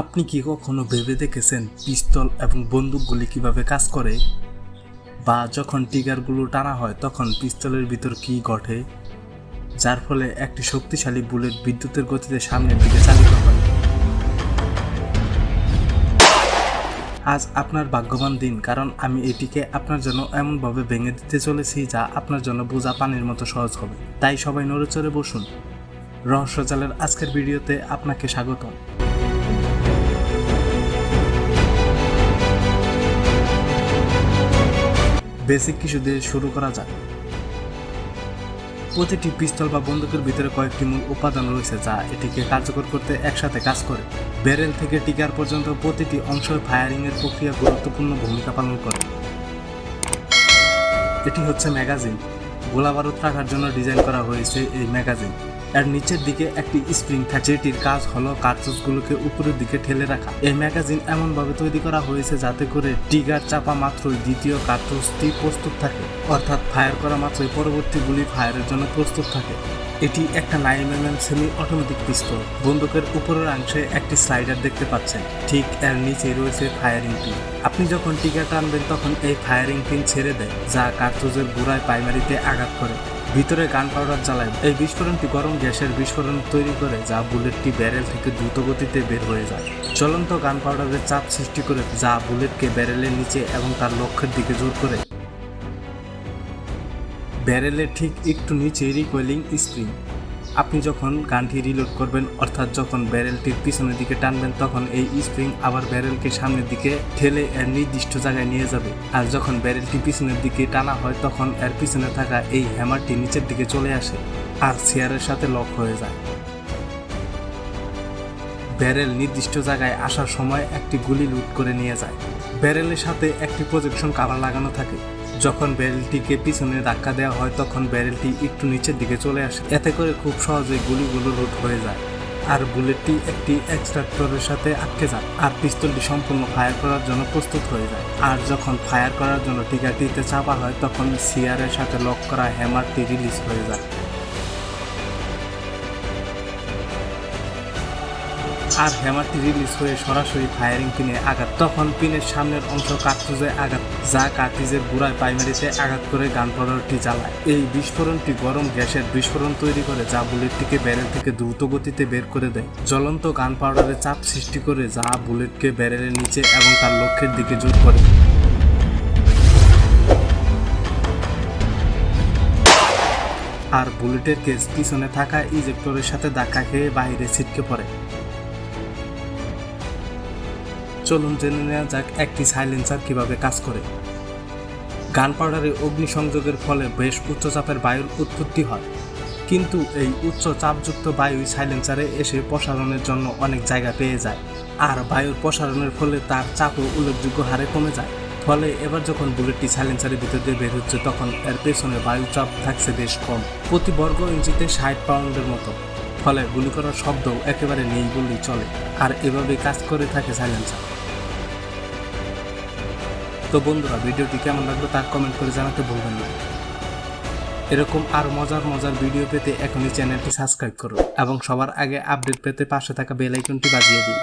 আপনি কি কখনো ভেবে দেখেছেন পিস্তল এবং বন্দুকগুলি কীভাবে কাজ করে? বা যখন টিগারগুলো টানা হয়, তখন পিস্তলের ভিতর কি ঘটে, যার ফলে একটি শক্তিশালী বুলেট বিদ্যুতের গতিতে সামনের দিকে চালিত হয়? আজ আপনার ভাগ্যবান দিন, কারণ আমি এটিকে আপনার জন্য এমনভাবে ভেঙে দিতে চলেছি যা আপনার জন্য বোঝা পানির মতো সহজ হবে। তাই সবাই নড়ে চড়ে বসুন। রহস্যজালের আজকের ভিডিওতে আপনাকে স্বাগতম। বেসিক কিছু দিয়ে শুরু করা যাক। প্রতিটি পিস্তল বা বন্দুকের ভিতরে কয়েকটি মূল উপাদান রয়েছে যা এটিকে কার্যকর করতে একসাথে কাজ করে। ব্যারেল থেকে টিকার পর্যন্ত প্রতিটি অংশ ফায়ারিং এর প্রক্রিয়া গুরুত্বপূর্ণ ভূমিকা পালন করে। এটি হচ্ছে ম্যাগাজিন। গোলাবারুদ রাখার জন্য ডিজাইন করা হয়েছে এই ম্যাগাজিন। এর নিচের দিকে একটি স্প্রিং থাকে যেটির কাজ হলো কার্তুজগুলোকে উপরের দিকে ঠেলে রাখা। এই ম্যাগাজিন এমনভাবে তৈরি করা হয়েছে যাতে করে টিগার চাপা মাত্রই দ্বিতীয় কার্তুজটি প্রস্তুত থাকে, অর্থাৎ ফায়ার করা মাত্রই পরবর্তী গুলি ফায়ারের জন্য প্রস্তুত থাকে। এটি একটা nine M semi automatic pistol, বন্দুকের উপরের অংশে একটি স্লাইডার দেখতে পাচ্ছেন, ঠিক এর নিচে রয়েছে ফায়ারিং পিন আপনি যখন টিকা টানবেন তখন এই ফায়ারিং পিন ছেড়ে দেয়, যা কার্তুজের গোড়ায় প্রাইমারিতে আঘাত করে। ভিতরে গান পাউডার চালায় এই বিস্ফোরণটি গরম গ্যাসের বিস্ফোরণ তৈরি করে, যা বুলেটটি ব্যারেল থেকে দ্রুত গতিতে বের হয়ে যায়। চলন্ত গান পাউডারের চাপ সৃষ্টি করে, যা বুলেটকে ব্যারেলের নিচে এবং তার লক্ষ্যের দিকে জোর করে। ব্যারেলের ঠিক একটু নিচে রিকোয়েলিং স্প্রিং। আপনি যখন গানটি রিলোড করবেন, অর্থাৎ যখন ব্যারেলটির পিছনের দিকে টানবেন, তখন এই স্প্রিং আবার ব্যারেলকে সামনের দিকে ঠেলে এর নির্দিষ্ট জায়গায় নিয়ে যাবে। আর যখন ব্যারেলটি পিছনের দিকে টানা হয়, তখন এর পিছনে থাকা এই হ্যামারটি নিচের দিকে চলে আসে আর চেয়ারের সাথে লক হয়ে যায়। ব্যারেল নির্দিষ্ট জায়গায় আসার সময় একটি গুলি লুট করে নিয়ে যায়। ব্যারেলের সাথে একটি প্রজেকশন কাভার লাগানো থাকে। যখন ব্যারেলটিকে পিছনে ধাক্কা দেওয়া হয়, তখন ব্যারেলটি একটু নিচের দিকে চলে আসে। এতে করে খুব সহজেই গুলিগুলো লোড হয়ে যায় আর বুলেটটি একটি এক্সট্রাক্টরের সাথে আটকে যায় আর পিস্তলটি সম্পূর্ণ ফায়ার করার জন্য প্রস্তুত হয়ে যায়। আর যখন ফায়ার করার জন্য টিকাটিতে চাপা হয়, তখন সিয়ারের সাথে লক করা হ্যামারটি রিলিজ হয়ে যায়। আর হ্যামারটি রিলিজ হয়ে সরাসরি ফায়ারিং পিনে আঘাত। তখন পিনের সামনের অংশ কার্তুজে আঘাত, যা কার্টিজের গুড়ায় প্রাইমারিতে আঘাত করে গান পাউডারটি জ্বালায়। এই বিস্ফোরণটি গরম গ্যাসের বিস্ফোরণ তৈরি করে, যা বুলেটটিকে ব্যারেল থেকে দ্রুত গতিতে বের করে দেয়। জ্বলন্ত গান পাউডারের চাপ সৃষ্টি করে, যা বুলেটকে ব্যারেলের নিচে এবং তার লক্ষ্যের দিকে জোর করে। আর বুলেটের কেস পিছনে থাকা ইজেক্টরের সাথে ধাক্কা খেয়ে বাইরে ছিটকে পড়ে। চলুন জেনে নেওয়া যাক একটি সাইলেন্সার কীভাবে কাজ করে। গান পাউডারে অগ্নিসংযোগের ফলে বেশ উচ্চচাপের বায়ুর উৎপত্তি হয়। কিন্তু এই উচ্চ চাপযুক্ত বায়ু সাইলেন্সারে এসে প্রসারণের জন্য অনেক জায়গা পেয়ে যায়। আর বায়ুর প্রসারণের ফলে তার চাপও উল্লেখযোগ্য হারে কমে যায়। ফলে এবার যখন বুলেটটি সাইলেন্সারের ভিতর দিয়ে বের হচ্ছে, তখন এর পেছনে বায়ু চাপ থাকছে বেশ কম। প্রতি বর্গ ইঞ্চিতে ষাট পাউন্ডের মতো। ফলে গুলি করার শব্দ একেবারে নেই বললেই চলে, আর এভাবে কাজ করে থাকে সাইলেন্সার। তো বন্ধুরা, ভিডিওটি কেমন লাগল তা কমেন্ট করে জানাতে ভুলবেন না। এরকম আর মজার মজার ভিডিও পেতে এখনই চ্যানেলটি সাবস্ক্রাইব করুন এবং সবার আগে আপডেট পেতে পাশে থাকা বেল আইকনটি বাজিয়ে দিন।